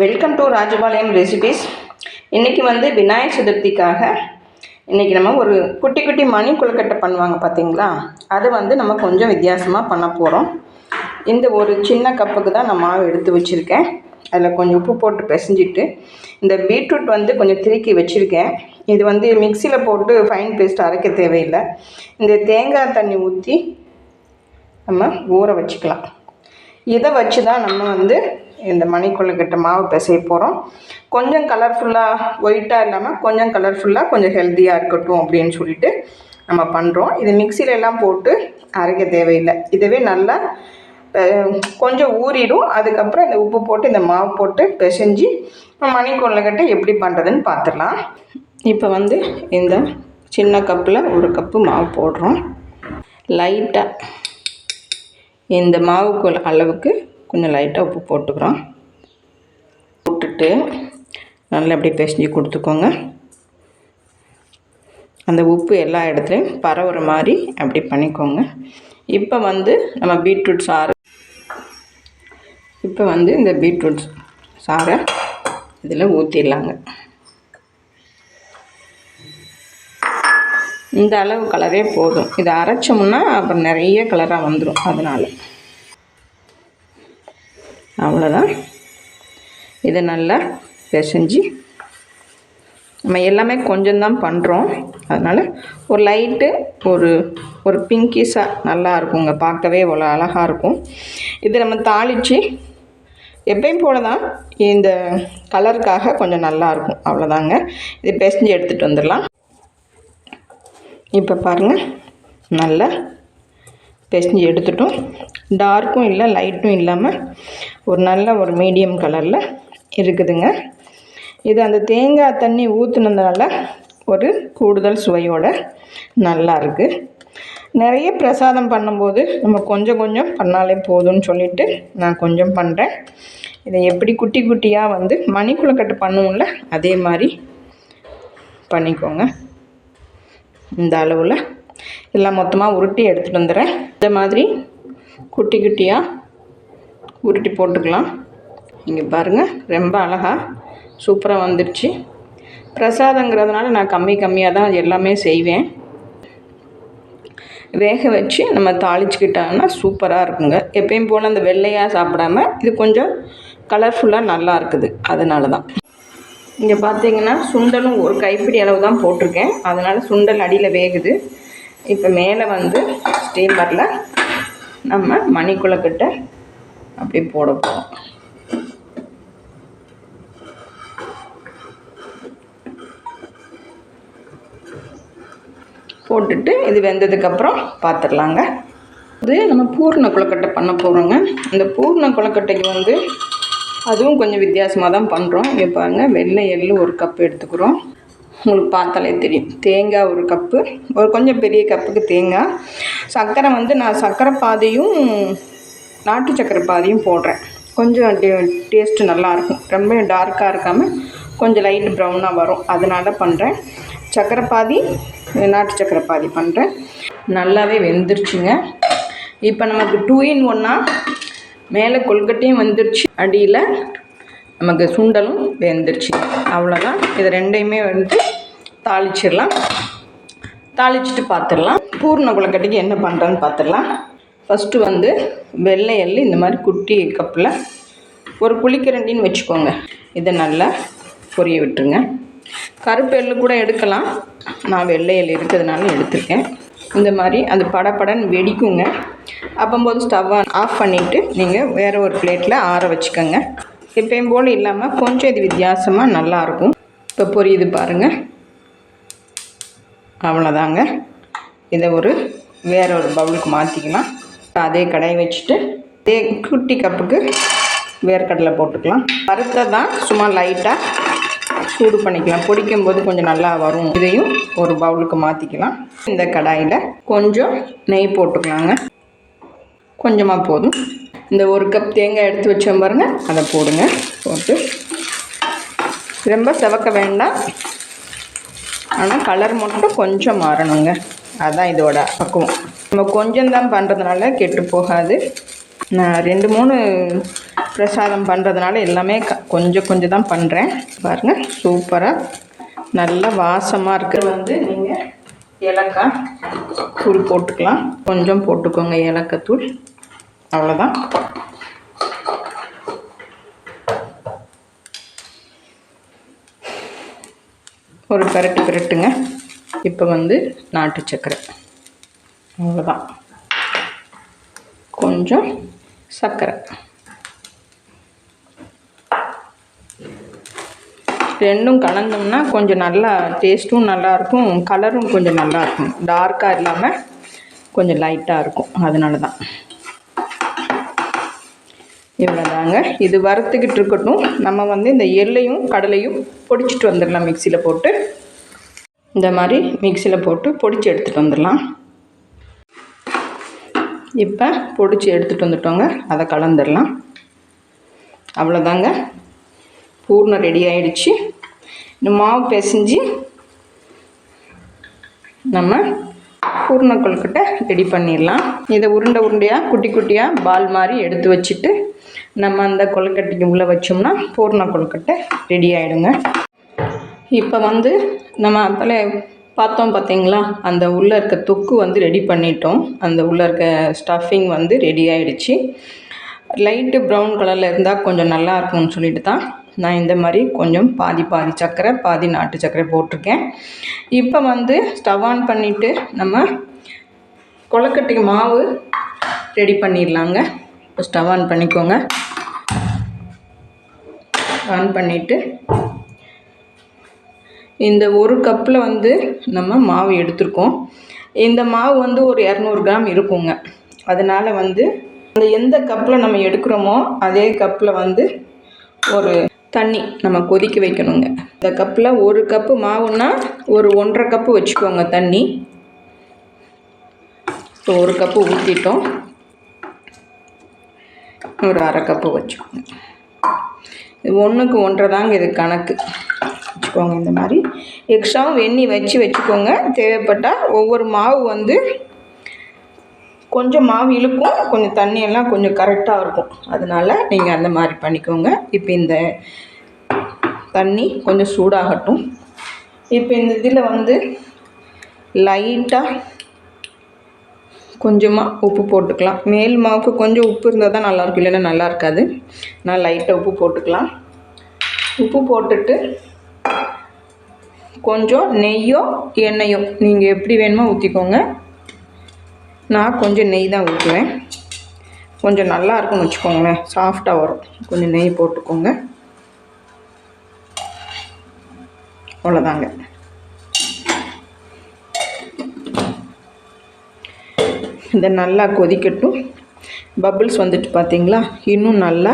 Welcome to Rajapalayam recipes இன்றைக்கி வந்து விநாயகர் சதுர்த்திக்காக இன்றைக்கி நம்ம ஒரு குட்டி குட்டி மணி கொழுக்கட்டை பண்ணுவாங்க பார்த்தீங்களா? அது வந்து நம்ம கொஞ்சம் வித்தியாசமாக பண்ண போகிறோம் இந்த ஒரு சின்ன கப்புக்கு தான் நான் மாவு எடுத்து வச்சுருக்கேன். அதில் கொஞ்சம் உப்பு போட்டு பிசைஞ்சிட்டு இந்த பீட்ரூட் வந்து கொஞ்சம் திருக்கி வச்சுருக்கேன். இது வந்து மிக்சியில் போட்டு ஃபைன் பேஸ்ட் அரைக்க தேவையில்லை. இந்த தேங்காய் தண்ணி ஊற்றி நம்ம ஊற வச்சுக்கலாம். இதை வச்சு தான் நம்ம வந்து இந்த மணிக்குள்ளுக்கிட்ட மாவு பிசைய போகிறோம் கொஞ்சம் கலர்ஃபுல்லாக ஒயிட்டாக இல்லாமல் கொஞ்சம் கலர்ஃபுல்லாக கொஞ்சம் ஹெல்த்தியாக இருக்கட்டும் அப்படின்னு சொல்லிட்டு நம்ம பண்ணுறோம் இது மிக்சியில எல்லாம் போட்டு அரைக்க தேவையில்லை. இதுவே நல்லா கொஞ்சம் ஊறிடும். அதுக்கப்புறம் இந்த உப்பு போட்டு இந்த மாவு போட்டு பிசைஞ்சு மணி எப்படி பண்ணுறதுன்னு பார்த்துடலாம். இப்போ வந்து இந்த சின்ன கப்பில் ஒரு கப்பு மாவு போடுறோம். லைட்டாக இந்த மாவுக்கு அளவுக்கு கொஞ்சம் லைட்டாக உப்பு போட்டுக்கிறோம். போட்டுட்டு நல்லா அப்படியே பிசைஞ்சு கொடுத்துக்கோங்க. அந்த உப்பு எல்லா இடத்துலையும் பரவுற மாதிரி அப்படி பண்ணிக்கோங்க. இப்போ வந்து நம்ம பீட்ரூட் சாறு இப்போ வந்து இந்த பீட்ரூட் சாறை இதில் ஊற்றிடலாங்க இந்த அளவு கலரே போதும். இதை அரைச்சோம்னா அப்புறம் நிறைய கலராக வந்துடும் அதனால். அவ்வளோதான் இதை நல்லா பிசைஞ்சு நம்ம எல்லாமே கொஞ்சம்தான் பண்ணுறோம் அதனால் ஒரு லைட்டு ஒரு ஒரு பிங்கிஸாக நல்லா இருக்குங்க. பார்க்கவே இவ்வளோ அழகாக இருக்கும். இது நம்ம தாளித்து எப்பயும் போல தான் இந்த கலருக்காக கொஞ்சம் நல்லா இருக்கும். அவ்வளோதாங்க இது பிசைஞ்சு எடுத்துகிட்டு வந்துடலாம். இப்போ பாருங்கள் நல்லா பிசைஞ்சு எடுத்துட்டோம். டார்க்கும் இல்லை லைட்டும் இல்லாமல் ஒரு நல்ல ஒரு மீடியம் கலரில் இருக்குதுங்க. இது அந்த தேங்காய் தண்ணி ஊற்றுனதுனால ஒரு கூடுதல் சுவையோடு நல்லா இருக்குது நிறைய பிரசாதம் பண்ணும்போது நம்ம கொஞ்சம் கொஞ்சம் பண்ணாலே போதும்னு சொல்லிட்டு நான் கொஞ்சம் பண்ணுறேன் இதை எப்படி குட்டி குட்டியாக வந்து மணிக்குளக்கட்டு பண்ணுவோம்ல அதே மாதிரி பண்ணிக்கோங்க. இந்த அளவில் எல்லாம் மொத்தமாக உருட்டி எடுத்துகிட்டு வந்துடுறேன். இந்த மாதிரி குட்டி குட்டியாக உருட்டி போட்டுக்கலாம். இங்கே பாருங்கள் ரொம்ப அழகாக சூப்பராக வந்துடுச்சு பிரசாதங்கிறதுனால நான் கம்மி கம்மியாக தான் எல்லாமே செய்வேன். வேக வச்சு நம்ம தாளிச்சுக்கிட்டோம்னா சூப்பராக இருக்குங்க. எப்பயும் போல் அந்த வெள்ளையாக சாப்பிடாம இது கொஞ்சம் கலர்ஃபுல்லாக நல்லா இருக்குது. அதனால தான். இங்கே பார்த்தீங்கன்னா சுண்டலும் ஒரு கைப்பிடி அளவு தான் போட்டிருக்கேன். அதனால் சுண்டல் அடியில் வேகுது. இப்போ மேலே வந்து ஸ்டீமரில் நம்ம மணிக்குளக்கிட்ட அப்படியே போட போகிறோம் போட்டுட்டு இது வெந்ததுக்கப்புறம் பார்த்துடலாங்க இது நம்ம பூர்ண குளக்கட்டை பண்ண போகிறோங்க இந்த பூர்ண குளக்கட்டைக்கு வந்து அதுவும் கொஞ்சம் வித்தியாசமாக தான் பண்ணுறோம் இங்கே பாருங்கள் வெள்ளை எள்ளு ஒரு கப் எடுத்துக்கிறோம். உங்களுக்கு பார்த்தாலே தெரியும் தேங்காய் ஒரு கப்பு ஒரு கொஞ்சம் பெரிய கப்புக்கு தேங்காய். சர்க்கரை வந்து நான் சர்க்கரை பாதியும் நாட்டு சர்க்கரை பாதியும் போடுறேன். கொஞ்சம் டே டேஸ்ட்டு நல்லாயிருக்கும் ரொம்ப டார்க்காக இருக்காமல் கொஞ்சம் லைட் ப்ரௌனாக வரும். அதனால் பண்ணுறேன் சர்க்கரை பாதி நாட்டு சர்க்கரை பாதி பண்ணுறேன் நல்லாவே வெந்துருச்சுங்க. இப்போ நமக்கு டூ இன் ஒன்னாக மேலே கொல்கட்டையும் வந்துருச்சு. அடியில் நமக்கு சுண்டலும் வெந்துருச்சு. அவ்வளோதான் இது ரெண்டையுமே வந்து தாளிச்சிடலாம். தாளிச்சிட்டு பார்த்துடலாம் பூர்ண கொழுக்கட்டைக்கு என்ன பண்ணுறேன்னு பார்த்துடலாம் ஃபஸ்ட்டு வந்து வெள்ளை எள்ளு இந்த மாதிரி குட்டி கப்பில் ஒரு புளிக்கரண்டின்னு வச்சுக்கோங்க. இதை நல்லா பொரிய விட்டுருங்க. கருப்பு எள்ளு கூட எடுக்கலாம். நான் வெள்ளை எள்ளு இருக்கிறதுனால எடுத்திருக்கேன். இந்த மாதிரி அது படபடன்னு வெடிக்குங்க. அப்போம்போது ஸ்டவ்வை ஆஃப் பண்ணிவிட்டு நீங்கள் வேறு ஒரு பிளேட்டில் ஆற வச்சுக்கோங்க. எப்பயும் போல் இல்லாமல் கொஞ்சம் இது வித்தியாசமாக நல்லாயிருக்கும் இப்போ பொரியுது பாருங்கள் அவ்வளோதாங்க இதை ஒரு வேற ஒரு பவுலுக்கு மாற்றிக்கலாம் அதே கடையை வச்சுட்டு அதே குட்டி கப்புக்கு வேர்க்கடலை போட்டுக்கலாம். வறுத்த தான் சும்மா லைட்டாக சூடு பண்ணிக்கலாம். பொடிக்கும் போது கொஞ்சம் நல்லா வரும். இதையும் ஒரு பவுலுக்கு மாற்றிக்கலாம் இந்த கடாயில் கொஞ்சம் நெய் போட்டுக்கலாங்க. கொஞ்சமாக போதும். இந்த ஒரு கப் தேங்காய் எடுத்து வச்சோம் பாருங்க. அதை போடுங்க. போட்டு. ரொம்ப செவக்க வேண்டாம். ஆனால் கலர் மட்டும் கொஞ்சம் மாறணுங்க. அதுதான் இதோட பக்குவம். நம்ம கொஞ்சம் தான் பண்ணுறதுனால கெட்டு போகாது. நான் ரெண்டு மூணு பிரசாதம் பண்ணுறதுனால எல்லாமே க கொஞ்சம் கொஞ்சம் தான் பண்ணுறேன் பாருங்கள் சூப்பராக நல்ல வாசமாக இருக்கிறது வந்து நீங்கள் ஏலக்காய் தூள் போட்டுக்கலாம். கொஞ்சம் போட்டுக்கோங்க ஏலக்காய் தூள். அவ்வளோதான் ஒரு பெரட்டு பெரட்டுங்க. இப்போ வந்து நாட்டு சர்க்கரை அவ்வளோதான் கொஞ்சம் சர்க்கரை ரெண்டும் கலந்தோம்னா கொஞ்சம் நல்லா டேஸ்ட்டும் நல்லாயிருக்கும் கலரும் கொஞ்சம் நல்லாயிருக்கும் டார்க்காக இல்லாமல் கொஞ்சம் லைட்டாக இருக்கும். அதனால தான் இவ்வளோதாங்க இது வறுத்துக்கிட்டு இருக்கட்டும். நம்ம வந்து இந்த எள்ளையும் கடலையும் பொடிச்சிட்டு வந்துடலாம். மிக்சியில் போட்டு. இந்த மாதிரி மிக்சியில் போட்டு பொடிச்சு எடுத்துகிட்டு வந்துடலாம். இப்போ பொடிச்சு எடுத்துகிட்டு வந்துட்டோங்க. அதை கலந்துடலாம். அவ்வளோதாங்க. பூர்ணம் ரெடி ஆயிடுச்சு. இந்த மாவு பிசைஞ்சு நம்ம பூர்ண ரெடி பண்ணிடலாம். இதை உருண்டை உருண்டையாக குட்டி குட்டியாக பால் மாதிரி எடுத்து வச்சுட்டு நம்ம அந்த கொழுக்கட்டைக்கு உள்ளே வச்சோம்னா பூர்ண கொழுக்கட்டை ரெடி ஆகிடுங்க இப்போ வந்து நம்ம அதில் பார்த்தோம் பார்த்தீங்களா அந்த உள்ளே இருக்க தொக்கு வந்து ரெடி பண்ணிட்டோம். அந்த உள்ளே இருக்க ஸ்டஃபிங் வந்து ரெடி ஆகிடுச்சு லைட்டு ப்ரௌன் கலரில் இருந்தால் கொஞ்சம் நல்லா இருக்கும்னு சொல்லிட்டு தான் நான் இந்த மாதிரி கொஞ்சம் பாதி பாதி சர்க்கரை பாதி நாட்டு சர்க்கரை போட்டிருக்கேன். இப்போ வந்து ஸ்டவ் ஆன் பண்ணிவிட்டு நம்ம கொழுக்கட்டைக்கு மாவு ரெடி பண்ணிடலாங்க. இப்போ ஸ்டவ் ஆன் பண்ணிக்கோங்க. ஆன் பண்ணிவிட்டு இந்த ஒரு கப்பில் வந்து நம்ம மாவு எடுத்திருக்கோம். இந்த மாவு வந்து ஒரு இரநூறு கிராம் இருக்குங்க. அதனால் வந்து அந்த எந்த கப்பில் நம்ம எடுக்கிறோமோ அதே கப்பில் வந்து ஒரு தண்ணி நம்ம கொதிக்க வைக்கணுங்க. இந்த கப்பில் ஒரு கப்பு மாவுன்னா ஒரு ஒன்றரை கப்பு வச்சுக்கோங்க தண்ணி. இப்போ ஒரு கப்பு ஊற்றிட்டோம் ஒரு அரை கப்பு வச்சுக்கோங்க. இது ஒன்றுக்கு ஒன்றரை தாங்க இது கணக்கு. வச்சுக்கோங்க இந்த மாதிரி. எக்ஸ்ட்ராவும் வெந்நி வச்சு வச்சுக்கோங்க. தேவைப்பட்டால் ஒவ்வொரு மாவு வந்து கொஞ்சம் மாவு இழுக்கும். கொஞ்சம் தண்ணியெல்லாம் கொஞ்சம் கரெக்டாக இருக்கும். அதனால் நீங்கள் அந்த மாதிரி பண்ணிக்கோங்க. இப்போ இந்த தண்ணி கொஞ்சம் சூடாகட்டும். இப்போ இந்த இதில் வந்து லைட்டாக கொஞ்சமாக உப்பு போட்டுக்கலாம். மேல் மாவுக்கு கொஞ்சம் உப்பு இருந்தால் தான் நல்லாயிருக்கும் இல்லைன்னா நல்லா இருக்காது. நான் லைட்டாக உப்பு போட்டுக்கலாம். உப்பு போட்டுட்டு கொஞ்சம் நெய்யோ எண்ணெயோ நீங்கள் எப்படி வேணுமோ ஊற்றிக்கோங்க நான் கொஞ்சம் நெய் தான் ஊற்றுவேன் கொஞ்சம் நல்லா இருக்கும்னு வச்சுக்கோங்களேன். சாஃப்டாக வரும். கொஞ்சம் நெய் போட்டுக்கோங்க. அவ்வளோதாங்க இதை நல்லா கொதிக்கட்டும். பபிள்ஸ் வந்துட்டு பார்த்தீங்களா? இன்னும் நல்லா.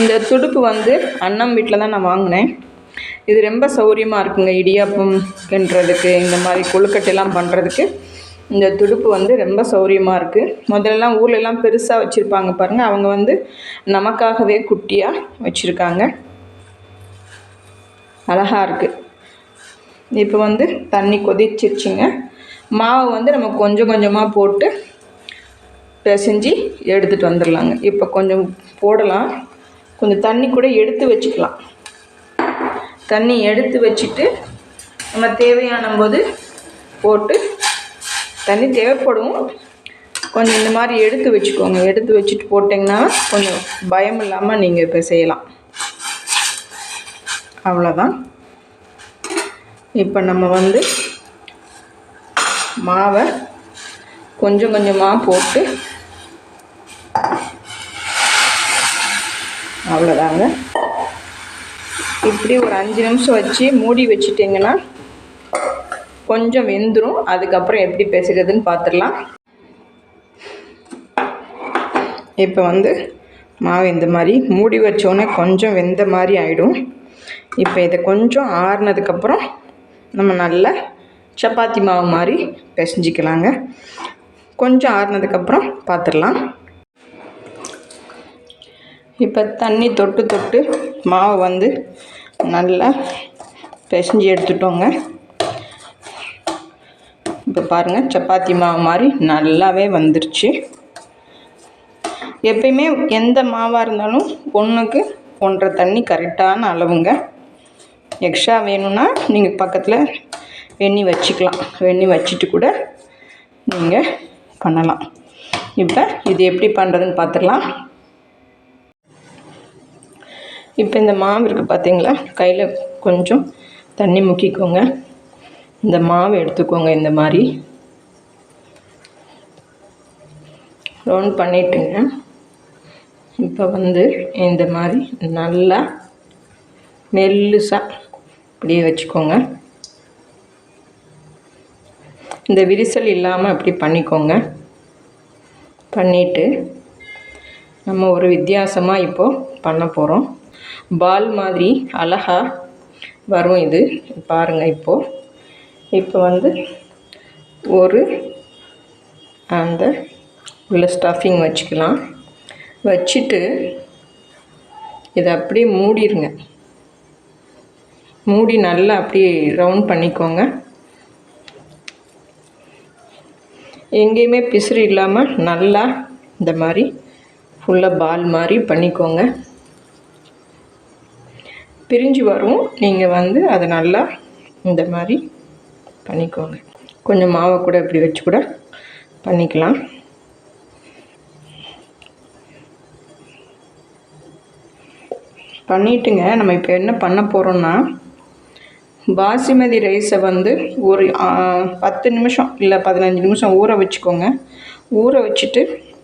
இந்த துடுப்பு வந்து அண்ணம் வீட்டில் தான் நான் வாங்கினேன். இது ரொம்ப சௌரியமாக இருக்குங்க. இடியாப்பம் கிண்டுறதுக்கு இந்த மாதிரி கொழுக்கட்டைலாம் பண்ணுறதுக்கு இந்த துடுப்பு வந்து ரொம்ப சௌரியமாக இருக்குது முதல்லலாம் ஊர்லெலாம் பெருசாக வச்சுருப்பாங்க பாருங்கள் அவங்க வந்து நமக்காகவே குட்டியாக வச்சுருக்காங்க. அழகாக இருக்குது இப்போ வந்து தண்ணி கொதிச்சிருச்சுங்க. மாவு வந்து நம்ம கொஞ்சம் கொஞ்சமாக போட்டு பிசைஞ்சு எடுத்துகிட்டு வந்துடலாங்க. இப்போ கொஞ்சம் போடலாம். கொஞ்சம் தண்ணி கூட எடுத்து வச்சுக்கலாம். தண்ணி எடுத்து வச்சுட்டு நம்ம தேவையான போது போட்டு தண்ணி தேவைப்படும். கொஞ்சம் இந்த மாதிரி எடுத்து வச்சுக்கோங்க. எடுத்து வச்சுட்டு போட்டிங்கன்னா கொஞ்சம் பயம் இல்லாமல் நீங்கள் இப்போ செய்யலாம் அவ்வளோதான் இப்போ நம்ம வந்து மாவை கொஞ்சம் கொஞ்சமாக போட்டு அவ்வளோதாங்க இப்படி ஒரு அஞ்சு நிமிஷம் வச்சு மூடி வச்சுட்டிங்கன்னா கொஞ்சம் வெந்துடும் அதுக்கப்புறம் எப்படி பேசுகிறதுன்னு பார்த்துடலாம் இப்போ வந்து மாவு இந்த மாதிரி மூடி வச்சோன்னே கொஞ்சம் வெந்த மாதிரி ஆகிடும் இப்போ இதை கொஞ்சம் ஆறுனதுக்கப்புறம் நம்ம நல்லா சப்பாத்தி மாவு மாதிரி பிசைஞ்சிக்கலாங்க. கொஞ்சம் ஆறுனதுக்கப்புறம் பார்த்துடலாம் இப்போ தண்ணி தொட்டு தொட்டு மாவு வந்து நல்லா பிசைஞ்சு எடுத்துட்டோங்க. இப்போ பாருங்கள் சப்பாத்தி மாவு மாதிரி நல்லாவே வந்துருச்சு. எப்பயுமே எந்த மாவாக இருந்தாலும் ஒன்றுக்கு ஒன்றரை தண்ணி கரெக்டான அளவுங்க. எக்ஸ்ட்ரா வேணும்னா நீங்கள் பக்கத்தில் வெண்ணி வச்சுக்கலாம். வெண்ணி வச்சுட்டு கூட நீங்கள் பண்ணலாம். இப்போ இது எப்படி பண்ணுறதுன்னு பார்த்துடலாம். இப்போ இந்த மாவு இருக்குது பார்த்தீங்களா? கையில் கொஞ்சம் தண்ணி முக்கிக்கோங்க. இந்த மாவு எடுத்துக்கோங்க இந்த மாதிரி. ரவுண்ட் பண்ணிட்டுங்க. இப்போ வந்து இந்த மாதிரி நல்லா மெல்லுசாக இப்படியே வச்சுக்கோங்க. இந்த விரிசல் இல்லாமல் அப்படி பண்ணிக்கோங்க. பண்ணிவிட்டு நம்ம ஒரு வித்தியாசமாக இப்போது பண்ண போகிறோம் பால் மாதிரி அழகாக வரும் இது. பாருங்கள் இப்போது இப்போ வந்து ஒரு அந்த உள்ள ஸ்டஃபிங் வச்சுக்கலாம். வச்சுட்டு இதை அப்படியே மூடிடுங்க மூடி நல்லா அப்படியே ரவுண்ட் பண்ணிக்கோங்க. எங்கேயுமே பிசிறு இல்லாமல் நல்லா இந்த மாதிரி ஃபுல்லாக பால் மாதிரி பண்ணிக்கோங்க. பிரிஞ்சு வரும். நீங்கள் வந்து அதை நல்லா இந்த மாதிரி பண்ணிக்கோங்க. கொஞ்சம் மாவை கூட இப்படி வச்சு கூட பண்ணிக்கலாம். பண்ணிட்டுங்க. நம்ம இப்போ என்ன பண்ண போகிறோம்னா பாசிமதி ரைஸை வந்து ஒரு பத்து நிமிஷம் இல்லை பதினஞ்சு நிமிஷம் ஊற வச்சுக்கோங்க. ஊற வச்சுட்டு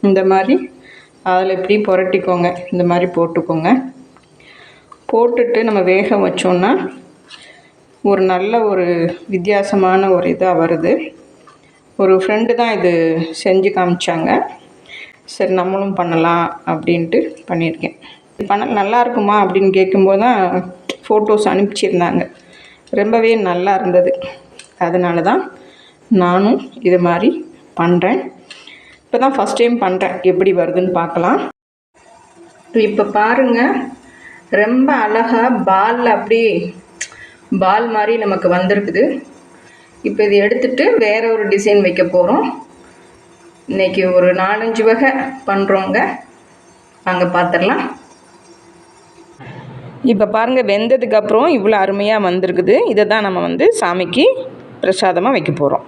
இந்த மாதிரி அதில் இப்படி புரட்டிக்கோங்க. இந்த மாதிரி போட்டுக்கோங்க. போட்டுட்டு நம்ம வேக வச்சோன்னா ஒரு நல்ல ஒரு வித்தியாசமான ஒரு இதாக வருது. ஒரு ஃப்ரெண்டு தான் இது செஞ்சு காமிச்சாங்க. சரி நம்மளும் பண்ணலாம் அப்படின்ட்டு பண்ணியிருக்கேன். பண்ண நல்லா இருக்குமா அப்படின்னு கேட்கும்போது தான் ஃபோட்டோஸ் அனுப்பிச்சிருந்தாங்க. ரொம்பவே நல்லா இருந்தது. அதனால தான் நானும் இது மாதிரி பண்ணுறேன் இப்போ தான் ஃபஸ்ட் டைம் பண்ணுறேன் எப்படி வருதுன்னு பார்க்கலாம். இப்போ பாருங்கள் ரொம்ப அழகாக பால் அப்படி பால் மாதிரி நமக்கு வந்திருக்குது. இப்போ இது எடுத்துட்டு வேற ஒரு டிசைன் வைக்க போகிறோம் இன்றைக்கி ஒரு நாலஞ்சு வகை பண்ணுறோங்க அங்கே பார்த்துடலாம் இப்போ பாருங்கள் வெந்ததுக்கப்புறம் இவ்வளோ அருமையாக வந்திருக்குது. இதை தான் நம்ம வந்து சாமிக்கு பிரசாதமாக வைக்க போகிறோம்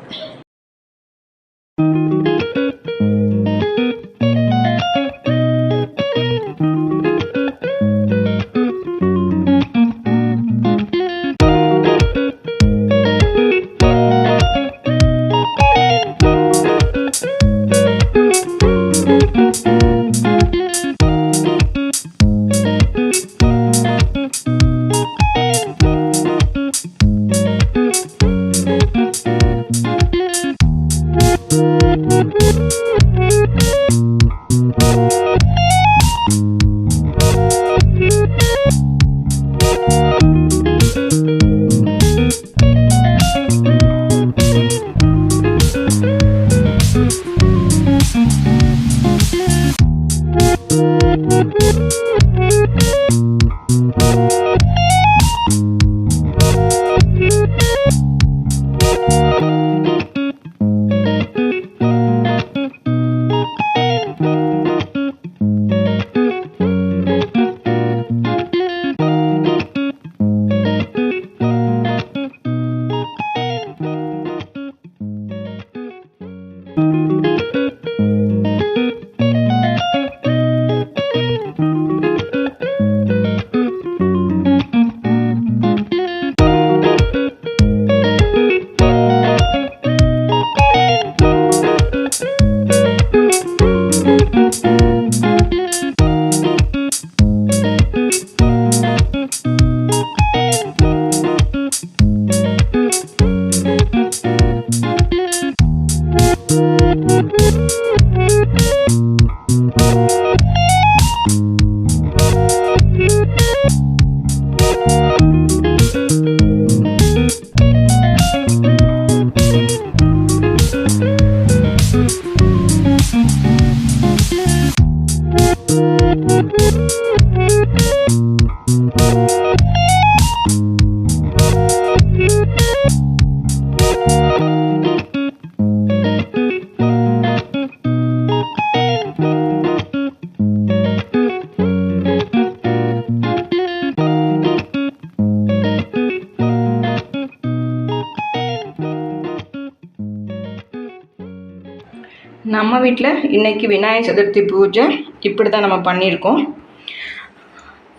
நம்ம வீட்டில் இன்றைக்கி விநாயகர் சதுர்த்தி பூஜை இப்படி தான் நம்ம பண்ணியிருக்கோம்.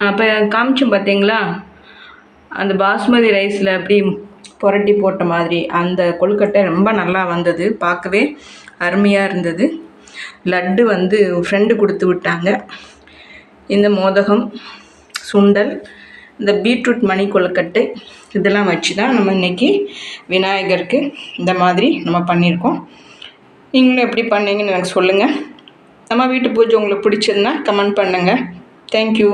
அப்போ காமிச்சோம் பார்த்தீங்களா அந்த பாஸ்மதி ரைஸில் அப்படி புரட்டி போட்ட மாதிரி அந்த கொழுக்கட்டை ரொம்ப நல்லா வந்தது. பார்க்கவே அருமையாக இருந்தது. லட்டு வந்து ஃப்ரெண்டு கொடுத்து விட்டாங்க. இந்த மோதகம் சுண்டல் இந்த பீட்ரூட் மணி கொழுக்கட்டை இதெல்லாம் வச்சு தான் நம்ம இன்றைக்கி விநாயகருக்கு இந்த மாதிரி நம்ம பண்ணியிருக்கோம். நீங்களும் எப்படி பண்ணீங்கன்னு எனக்கு சொல்லுங்கள் நம்ம வீட்டு பூஜை உங்களுக்கு பிடிச்சிருந்தா கமெண்ட் பண்ணுங்கள் தேங்க்யூ